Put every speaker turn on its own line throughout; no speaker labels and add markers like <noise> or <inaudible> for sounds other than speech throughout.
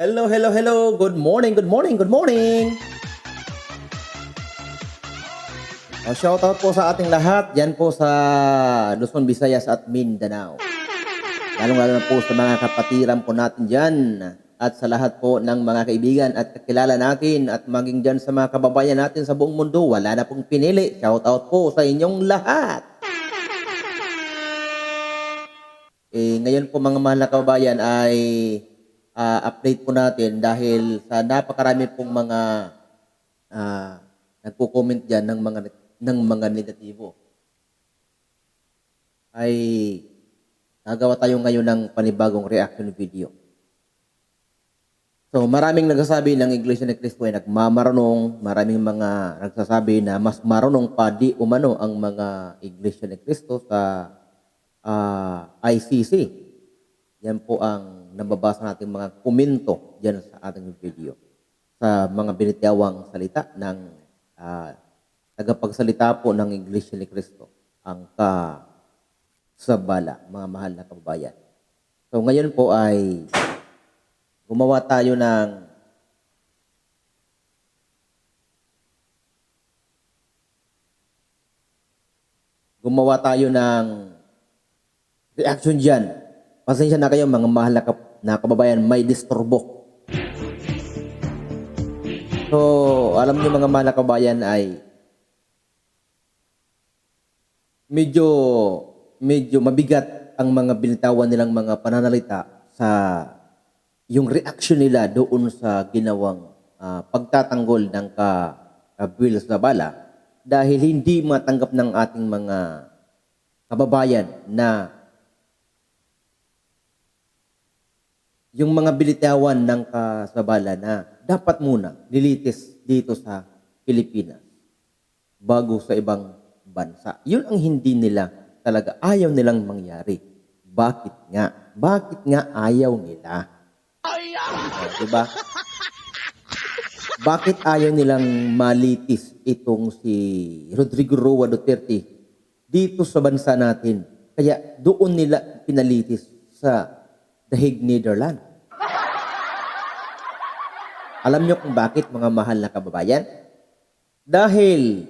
Hello, hello, hello. Good morning, good morning, good morning. Oh, shout out po sa ating lahat dyan po sa Luzon, Visayas at Mindanao. Lalong-lalo na po sa mga kapatiran po natin dyan at sa lahat po ng mga kaibigan at kakilala natin at maging dyan sa mga kababayan natin sa buong mundo. Wala na pong pinili. Shout out po sa inyong lahat. Eh, ngayon po mga mahal na kababayan ay ah, update po natin dahil sa napakarami pong mga ah, nagko-comment diyan ng mga ng mga negatibo. Ay nagawa tayo ngayon ng panibagong reaction video. So, maraming nagsasabi ng Iglesia ni Cristo ay nagmamarunong, maraming mga nagsasabi na mas marunong pa di umano ang mga Iglesia ni Cristo sa ah, ICC. Yan po ang nababasa natin mga komento dyan sa ating video. Sa mga binitawang salita ng ah, tagapagsalita po ng Iglesia ni Cristo, ang ka mga mahal na kababayan. So ngayon po ay gumawa tayo ng gumawa tayo ng reaction dyan. Pasensya na kayo mga mahal na, kababayan, may disturbo. So, alam niyo mga mahal na kababayan ay medyo medyo mabigat ang mga binitawan nilang mga pananalita sa yung reaction nila doon sa ginawang ah, pagtatanggol ng ka, ka Bill Zabala dahil hindi matanggap ng ating mga kababayan na yung mga bilitawan ng kasabala na dapat muna nilitis dito sa Pilipinas bago sa ibang bansa. Yun ang hindi nila talaga ayaw nilang mangyari. Bakit nga? Bakit nga ayaw nila? Oh, diba? Bakit ayaw nilang malitis itong si Rodrigo Roa Duterte dito sa bansa natin? Kaya doon nila pinalitis sa The Hague, Netherlands. Alam niyo kung bakit mga mahal na kababayan? Dahil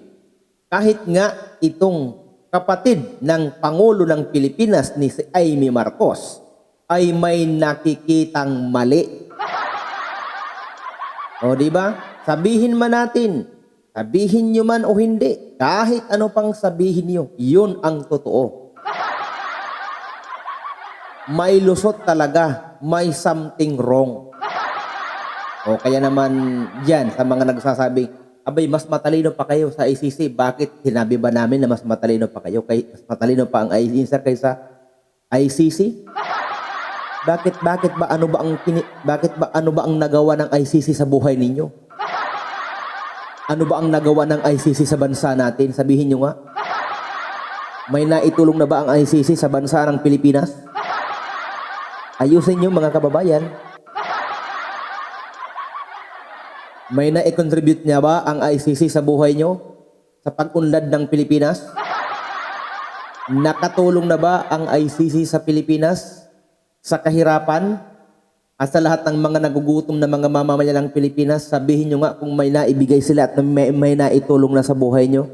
kahit nga itong kapatid ng Pangulo ng Pilipinas ni si Amy Marcos ay may nakikitang mali. O di ba? Sabihin man natin, sabihin nyo man o hindi, kahit ano pang sabihin nyo, yun ang totoo. May lusot talaga, may something wrong. O kaya naman yan sa mga nagsasabi, abay mas matalino pa kayo sa ICC. Bakit sinabi ba namin na mas matalino pa kayo? Kay, mas matalino pa ang ICC kaysa ICC? Bakit bakit ba ano ba ang bakit ba ano ba ang nagawa ng ICC sa buhay ninyo? Ano ba ang nagawa ng ICC sa bansa natin? Sabihin nyo nga. May naitulong na ba ang ICC sa bansa ng Pilipinas? Ayusin nyo mga kababayan. May na-contribute niya ba ang ICC sa buhay nyo? Sa pag-unlad ng Pilipinas? Nakatulong na ba ang ICC sa Pilipinas? Sa kahirapan? At sa lahat ng mga nagugutom na mga mamamayan ng Pilipinas, sabihin nyo nga kung may naibigay sila at may, may naitulong na sa buhay nyo.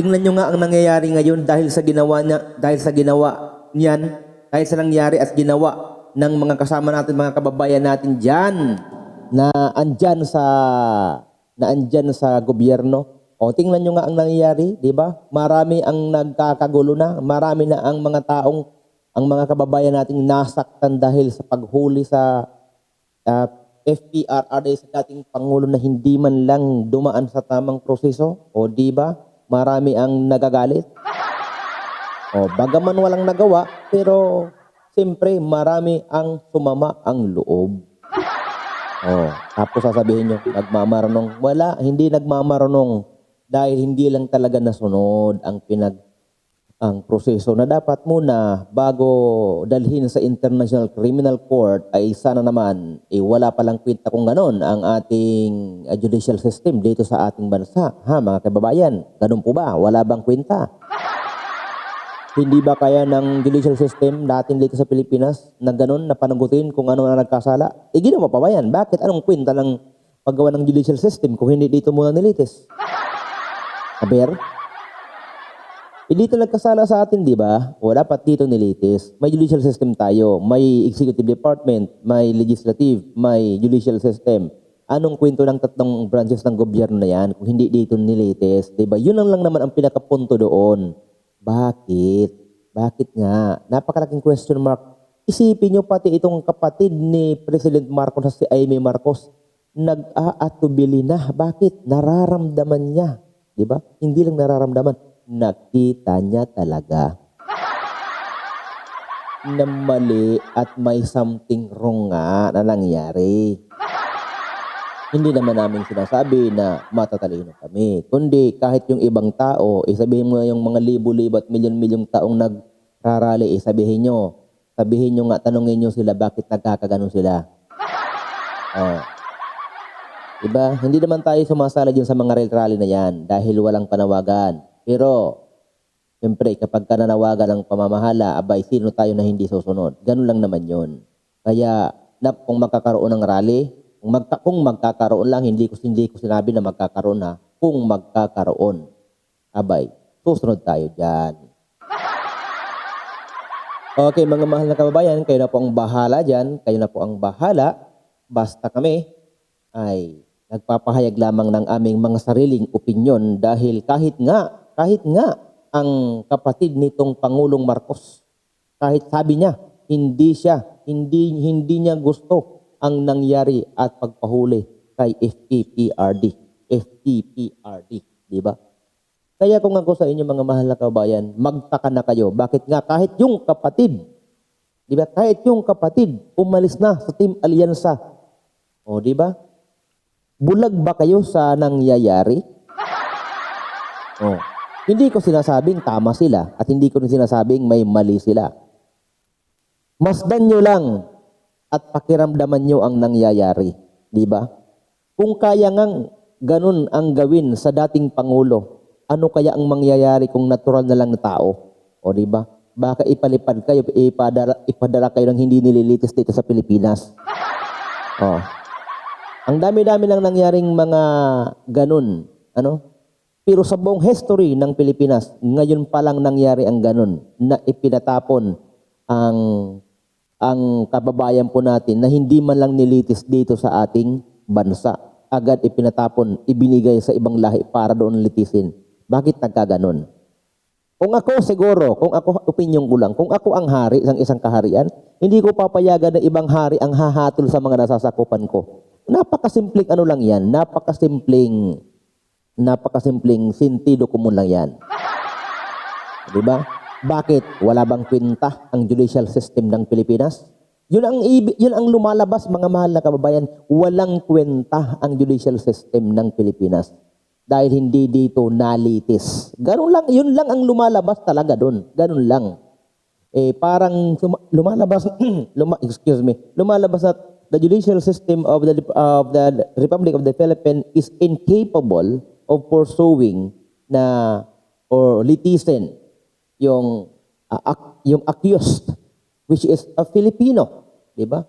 Tingnan nyo nga ang nangyayari ngayon dahil sa ginawa niya, dahil sa ginawa niyan, dahil sa nangyari at ginawa ng mga kasama natin, mga kababayan natin diyan na andyan sa na andyan sa gobyerno. O tingnan nyo nga ang nangyayari, di ba? Marami ang nagkakagulo na, marami na ang mga taong ang mga kababayan nating nasaktan dahil sa paghuli sa uh, FPRRD sa dating Pangulo na hindi man lang dumaan sa tamang proseso. O di ba? Marami ang nagagalit. O bagaman walang nagawa, pero siyempre marami ang sumama ang loob. Oh, tapos sasabihin nyo, nagmamarunong. Wala, hindi nagmamarunong. Dahil hindi lang talaga nasunod ang pinag ang proseso na dapat muna bago dalhin sa International Criminal Court ay sana naman eh, wala palang kwenta kung ganon ang ating uh, judicial system dito sa ating bansa. Ha mga kababayan, ganun po ba? Wala bang kwenta? Hindi ba kaya ng judicial system natin dito sa Pilipinas na ganun, na panagutin kung ano ang nagkasala? Eh, ginawa pa ba yan? Bakit? Anong kwenta ng paggawa ng judicial system kung hindi dito muna nilitis? Aber? Eh, dito nagkasala sa atin, di ba? O dapat dito nilitis. May judicial system tayo. May executive department, may legislative, may judicial system. Anong kwento ng tatlong branches ng gobyerno na yan kung hindi dito nilitis? Di ba? Yun lang, lang naman ang pinakapunto doon. Bakit? Bakit nga? Napakalaking question mark. Isipin nyo pati itong kapatid ni President Marcos na si Aimee Marcos, nag-aatubili na. Bakit? Nararamdaman niya. Di ba? Hindi lang nararamdaman. Nakita niya talaga na mali at may something wrong nga na nangyari. Hindi naman namin sinasabi na matatalino kami. Kundi kahit yung ibang tao, eh sabihin mo yung mga libo-libo at milyon-milyong taong nagrarally, eh sabihin nyo, sabihin nyo nga, tanongin nyo sila bakit nagkakaganon sila. Oh. Diba? Hindi naman tayo sumasala dyan sa mga rally na yan dahil walang panawagan. Pero, siyempre, kapag ka nanawagan ng pamamahala, abay, sino tayo na hindi susunod? Ganun lang naman yon. Kaya, na, kung magkakaroon ng rally, magka, kung magkakaroon lang, hindi ko, hindi ko sinabi na magkakaroon na, kung magkakaroon, abay, susunod tayo dyan. Okay, mga mahal na kababayan, kayo na po ang bahala dyan. Kayo na po ang bahala. Basta kami ay nagpapahayag lamang ng aming mga sariling opinyon dahil kahit nga, kahit nga ang kapatid nitong Pangulong Marcos, kahit sabi niya, hindi siya, hindi, hindi niya gusto ang nangyari at pagpahuli kay FTPRD. FTPRD, di ba? Kaya kung ako sa inyo mga mahal na kabayan, magtaka na kayo. Bakit nga kahit yung kapatid, di ba? Kahit yung kapatid umalis na sa Team Alyansa. O, di ba? Bulag ba kayo sa nangyayari? O, hindi ko sinasabing tama sila at hindi ko rin sinasabing may mali sila. Masdan nyo lang at pakiramdaman nyo ang nangyayari. Di ba? Kung kaya ngang ganun ang gawin sa dating Pangulo, ano kaya ang mangyayari kung natural na lang na tao? O di ba? Baka ipalipad kayo, ipadara, ipadara kayo ng hindi nililitis dito sa Pilipinas. <laughs> Oh. Ang dami-dami lang nangyaring mga ganun. Ano? Pero sa buong history ng Pilipinas, ngayon pa lang nangyari ang ganun na ipinatapon ang ang kababayan po natin na hindi man lang nilitis dito sa ating bansa. Agad ipinatapon, ibinigay sa ibang lahi para doon litisin. Bakit nagkaganon? Kung ako siguro, kung ako opinion ko lang, kung ako ang hari ng isang kaharian, hindi ko papayagan na ibang hari ang hahatol sa mga nasasakupan ko. Napakasimpleng ano lang yan, napakasimpleng, napakasimpleng sintido ko lang yan. Di ba? Bakit? Wala bang kwenta ang judicial system ng Pilipinas? Yun ang, yun ang lumalabas, mga mahal na kababayan. Walang kwenta ang judicial system ng Pilipinas. Dahil hindi dito nalitis. Ganun lang, yun lang ang lumalabas talaga doon. Ganun lang. Eh, parang lumalabas, <clears throat> luma, excuse me, lumalabas na the judicial system of the, of the Republic of the Philippines is incapable of pursuing na or litisin yung uh, ac- yung accused which is a Filipino, di ba?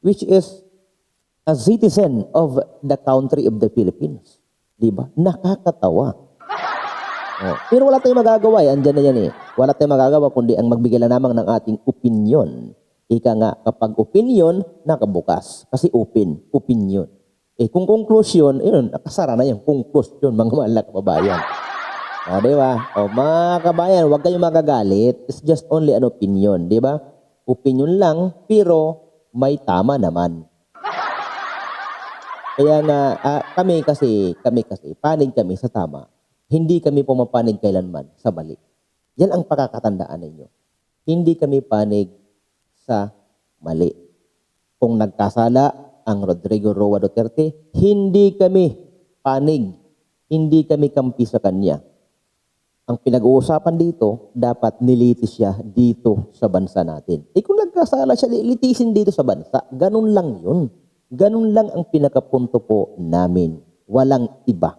Which is a citizen of the country of the Philippines. Di ba? Nakakatawa. <laughs> Oh. Pero wala tayong magagawa eh. Andyan na yan eh. Wala tayong magagawa kundi ang magbigay lang naman ng ating opinion. Ika nga, kapag opinion, nakabukas. Kasi open, opinion. Eh kung conclusion, yun, nakasara na yung conclusion, mga mahal na kababayan. O, di ba? O, mga kabayan, huwag kayong magagalit. It's just only an opinion, di ba? Opinion lang, pero may tama naman. Kaya nga, ah, kami kasi, kami kasi, panig kami sa tama. Hindi kami pumapanig kailanman sa mali. Yan ang pakakatandaan ninyo. Hindi kami panig sa mali. Kung nagkasala ang Rodrigo Roa Duterte, hindi kami panig. Hindi kami kampi sa kanya. Ang pinag-uusapan dito, dapat nilitis siya dito sa bansa natin. Eh kung nagkasala siya, litisin dito sa bansa. Ganun lang yun. Ganun lang ang pinakapunto po namin. Walang iba.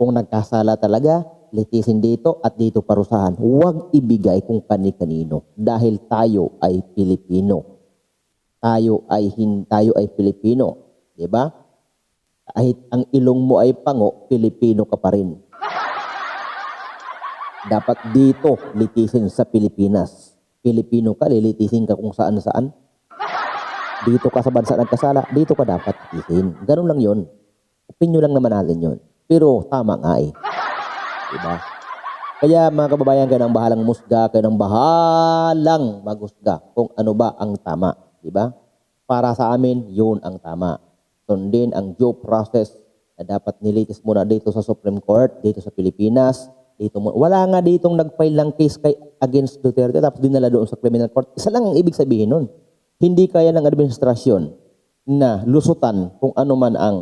Kung nagkasala talaga, litisin dito at dito parusahan. Huwag ibigay kung kani-kanino dahil tayo ay Pilipino. Tayo ay hin tayo ay Pilipino, 'di ba? Kahit ang ilong mo ay pango, Pilipino ka pa rin. Dapat dito litisin sa Pilipinas. Pilipino ka, lilitisin ka kung saan-saan. Dito ka sa bansa nagkasala, dito ka dapat litisin. Ganun lang yon. Opinyon lang naman natin yon. Pero tama nga eh. Diba? Kaya mga kababayan, kayo nang bahalang musga, kayo nang bahalang magusga kung ano ba ang tama. Diba? Para sa amin, yun ang tama. Sundin ang due process na dapat nilitis muna dito sa Supreme Court, dito sa Pilipinas, dito mo. Wala nga ditong nag-file ng case kay against Duterte tapos dinala doon sa criminal court. Isa lang ang ibig sabihin nun. Hindi kaya ng administrasyon na lusutan kung ano man ang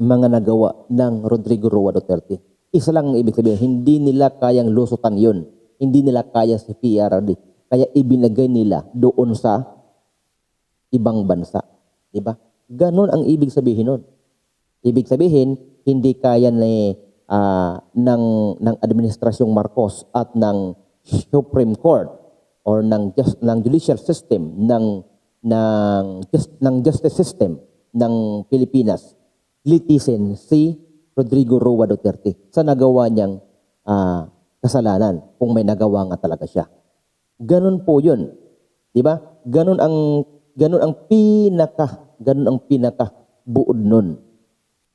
mga nagawa ng Rodrigo Roa Duterte. Isa lang ang ibig sabihin, hindi nila kayang lusutan yun. Hindi nila kaya si PRRD. Kaya ibinagay nila doon sa ibang bansa. Diba? Ganon ang ibig sabihin nun. Ibig sabihin, hindi kaya ni ah, ng ng administrasyong Marcos at ng Supreme Court or ng just ng judicial system ng ng just ng justice system ng Pilipinas litisin si Rodrigo Roa Duterte sa nagawa niyang ah, kasalanan kung may nagawa nga talaga siya. Ganun po 'yun. 'Di ba? Ganun ang ganun ang pinaka ganun ang pinaka buod nun.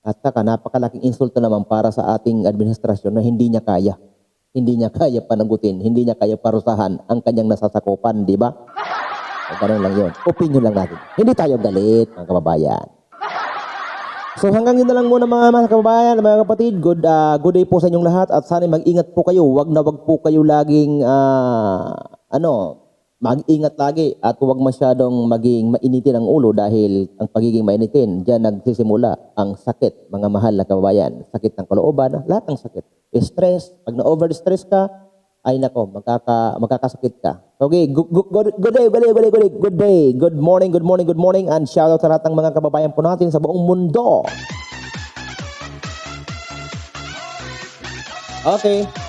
At saka napakalaking insulto naman para sa ating administrasyon na hindi niya kaya. Hindi niya kaya panagutin, hindi niya kaya parusahan ang kanyang nasasakupan, di ba? Ganun lang yun. Opinion lang natin. Hindi tayo galit, mga kababayan. So hanggang yun na lang muna mga, mga kababayan, mga kapatid. Good, ah, good day po sa inyong lahat at sana mag-ingat po kayo. Wag na wag po kayo laging ah, ano, mag-ingat lagi at huwag masyadong maging mainitin ang ulo dahil ang pagiging mainitin, diyan nagsisimula ang sakit, mga mahal na kababayan. Sakit ng kalooban, lahat ng sakit. Stress, pag na-overstress ka, ay nako, magkaka, magkakasakit ka. Okay, good, good, good, day, good day, good day, good day. Good morning, good morning, good morning, and shout out sa lahat ng mga kababayan po natin sa buong mundo. Okay.